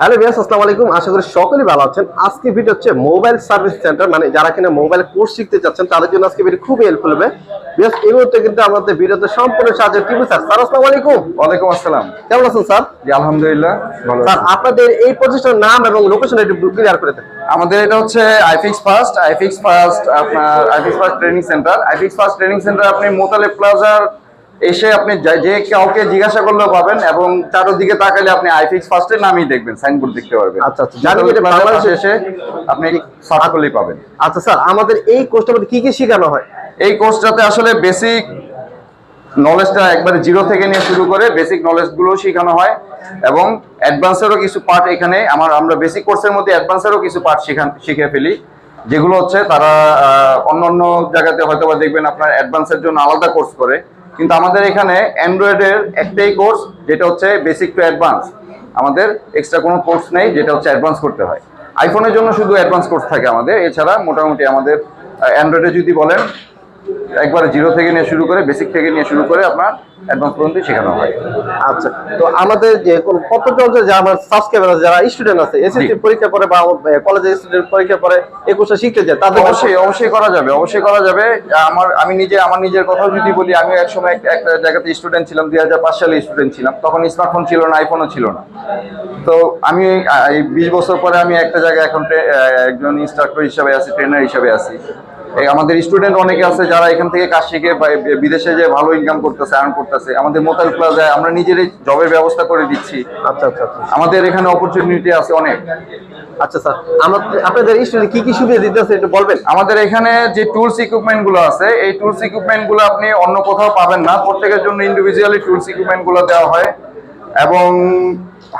Hello বিয়াস আসসালামু আলাইকুম। আশা করি সকলেই ভালো আছেন। আজকে ভিডিও হচ্ছে মোবাইল সার্ভিস সেন্টার মানে যারা কিনা মোবাইল কোর্স শিখতে চাচ্ছেন তাদের জন্য আজকে ভিডিও খুবই হেল্পফুল হবে। বিয়াস এই মুহূর্তে কিন্তু আমাদের ভিডিওতে সম্পূর্ণ সাহায্য টিভি স্যার। স্যার আসসালামু আলাইকুম। ওয়ালাইকুম আসসালাম। কেমন আছেন স্যার? জি আলহামদুলিল্লাহ ভালো স্যার আপনাদের এই প্রতিষ্ঠানের নাম এবং লোকেশন একটু ক্লিয়ার করে দেন। আমাদের এটা হচ্ছে আইফিক্স ফার্স্ট আইফিক্স ফার্স্ট আপনার iFix first training centre iFix first training centre আপনি মোতালে প্লাজার এসে আপনি যা- কাউকে জিজ্ঞাসা করলেও পাবেন এবং চারোদিকে তাকালে আপনি আইফিক্স ফার্স্টের নামই দেখবেন সাইনবোর্ড দেখতে পারবেন। আচ্ছা, আচ্ছা। এসে আপনি সার্চ করলেই পাবেন। আচ্ছা স্যার আমাদের এই কোর্সটার মধ্যে কি কি শেখানো হয়? এই কোর্সটাতে আসলে বেসিক নলেজটা একবারে জিরো থেকে নিয়ে শুরু করে বেসিক নলেজগুলো শেখানো হয় এবং অ্যাডভান্সেরও কিছু পার্ট এখানে আমার আমরা বেসিক কোর্সের মধ্যে অ্যাডভান্সেরও কিছু পার্ট শিখান শিখে ফেলি। যেগুলো হচ্ছে তারা অন্য অন্য জায়গাতে হয়তো বা দেখবেন আপনার অ্যাডভান্সের জন্য আলাদা কোর্স করে। কিন্তু আমাদের এখানে অ্যান্ড্রয়েডের একটাই কোর্স, যেটা হচ্ছে বেসিক টু অ্যাডভান্স আমাদের এক্সট্রা কোনো কোর্স নেই, যেটা হচ্ছে অ্যাডভান্স করতে হয়। আইফোনের জন্য শুধু অ্যাডভান্স কোর্স থাকে আমাদের, এছাড়া মোটামুটি আমাদের অ্যান্ড্রয়েডে যদি বলেন একবারে জিরো থেকে নিয়ে শুরু করে বেসিক থেকে নিয়ে শুরু করে আপনার অ্যাডভান্স পর্যন্ত শেখানো হয়। আচ্ছা তো আমাদের যে কোন প্রত্যেকটা অঞ্চলে যারা আমার সাবস্ক্রাইবার আছে যারা স্টুডেন্ট আছে এসএসসি পরীক্ষা পরে বা কলেজের স্টুডেন্ট পরীক্ষা পরে এই কোর্সটা শিখতে যায় তাদের অবশ্যই অবশ্যই করা যাবে অবশ্যই করা যাবে। আমার আমি নিজে আমার নিজের কথা যদি বলি আমি এক সময় একটা জায়গাতে স্টুডেন্ট ছিলাম দুই হাজার পাঁচ সালে স্টুডেন্ট ছিলাম তখন স্মার্টফোন ছিল না আইফোনও ছিল না। তো আমি এই বিশ বছর পরে আমি একটা জায়গায় এখন একজন ইনস্ট্রাক্টর হিসাবে আছি ট্রেনার হিসাবে আছি। আমাদের স্টুডেন্ট অনেকে আছে যারা এখান থেকে কাজ শিখে বিদেশে যে ভালো ইনকাম করতেছে আর্ন করতেছে আমাদের মোতাল প্লাজায় আমরা নিজেরাই জবের ব্যবস্থা করে দিচ্ছি। আচ্ছা আচ্ছা আচ্ছা। আমাদের এখানে অপরচুনিটি আছে অনেক। আচ্ছা স্যার আপনাদের স্টুডেন্ট কি কি সুবিধা দিতেছে একটু বলবেন? আমাদের এখানে যে টুলস ইকুইপমেন্টগুলো আছে এই টুলস ইকুইপমেন্টগুলো আপনি অন্য কোথাও পাবেন না। প্রত্যেকের জন্য ইন্ডিভিজুয়ালি টুলস ইকুইপমেন্টগুলো দেওয়া হয় এবং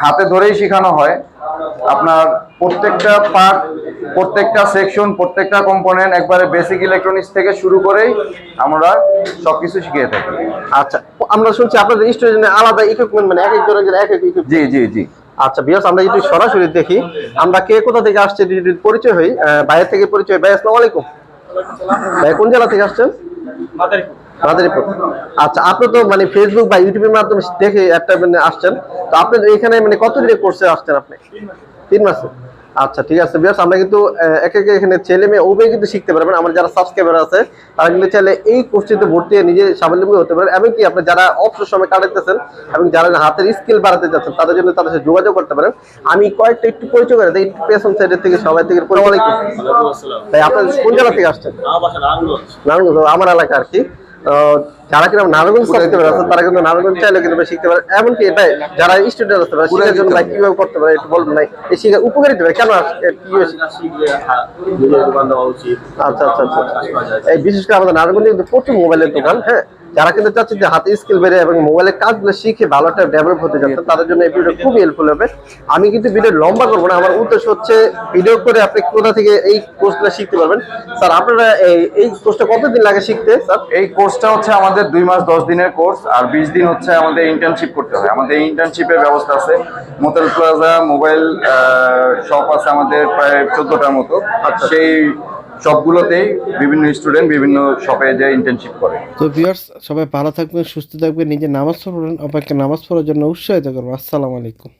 হাতে ধরেই শেখানো হয়। আপনার প্রত্যেকটা পার্ট প্রত্যেকটা সেকশন প্রত্যেকটা কম্পোনেন্ট একবারে বেসিক ইলেকট্রনিক্স থেকে শুরু করেই আমরা সব কিছু শিখিয়ে থাকি। আচ্ছা আমরা শুনছি আপনাদের স্টুডেন্ট আলাদা ইকুইপমেন্ট মানে এক একজনের জন্য এক এক। জি জি জি। আচ্ছা বিয়াস আমরা যদি সরাসরি দেখি। আমরা কে কোথা থেকে আসছে যদি যদি পরিচয় হই। বাইরে থেকে পরিচয় ভাই আসসালামু আলাইকুম। ভাই কোন জেলা থেকে আসছেন? মাদারীপুর। আচ্ছা আপনি তো মানে ফেসবুক বা ইউটিউবের মাধ্যমে দেখে একটা মানে আসছেন। তো আপনি এখানে মানে কত দিনের কোর্সে আসছেন আপনি? তিন মাসে। আচ্ছা ঠিক আছে। বিয়াস আমরা কিন্তু একে একে এখানে ছেলে মেয়ে উভয় কিন্তু শিখতে পারবেন। আমার যারা সাবস্ক্রাইবার আছে তারা কিন্তু চাইলে এই কোর্সটিতে ভর্তি হয়ে নিজে স্বাবলম্বী হতে পারেন এমনকি আপনি যারা অবসর সময় কাটাতেছেন এবং যারা হাতের স্কিল বাড়াতে যাচ্ছেন তাদের জন্য তাদের সাথে যোগাযোগ করতে পারেন। আমি কয়েকটা একটু পরিচয় করে দিই। একটু পেছন সাইডের থেকে সবাই থেকে আলাইকুম। আপনার কোন জেলা থেকে আসছেন? নারায়ণগঞ্জ আমার এলাকা আর কি। যারা কিনা নারায়ণগঞ্জ শিখতে পারে তারা কিন্তু নারায়ণগঞ্জ চাইলে কিন্তু শিখতে পারে। এমনকি এটা যারা স্টুডেন্ট আসতে পারে শিখার জন্য কীভাবে করতে পারে একটু বলবেন নাই এই শিখা উপকারিতা হবে কেন আচ্ছা আচ্ছা আচ্ছা আচ্ছা। এই বিশেষ করে আমাদের নারায়ণগঞ্জে কিন্তু প্রচুর মোবাইলের দোকান হ্যাঁ? যারা কিন্তু চাচ্ছে যে হাতে স্কিল বেড়ে এবং মোবাইলের কাজগুলো শিখে ভালো একটা ডেভেলপ হতে যাচ্ছে তাদের জন্য এই ভিডিও খুবই হেল্পফুল হবে। আমি কিন্তু ভিডিও লম্বা করব না আমার উদ্দেশ্য হচ্ছে ভিডিও করে আপনি কোথা থেকে এই কোর্সটা শিখতে পারবেন। স্যার আপনারা এই এই কোর্সটা কতদিন লাগে শিখতে স্যার? এই কোর্সটা হচ্ছে আমাদের দুই মাস দশ দিনের কোর্স আর বিশ দিন হচ্ছে আমাদের ইন্টার্নশিপ করতে হয় আমাদের ইন্টার্নশিপের ব্যবস্থা আছে। মোতেল প্লাজা মোবাইল শপ আছে আমাদের প্রায় চোদ্দটার মতো। আর সেই সবগুলোতেই বিভিন্ন স্টুডেন্ট বিভিন্ন শপে যে ইন্টার্নশিপ করে। তো ভিউয়ার্স সবাই ভালো থাকবেন, সুস্থ থাকবেন, নিজে নামাজ পড়বেন অপরকে নামাজ পড়ার জন্য উৎসাহিত করব আসসালামু আলাইকুম।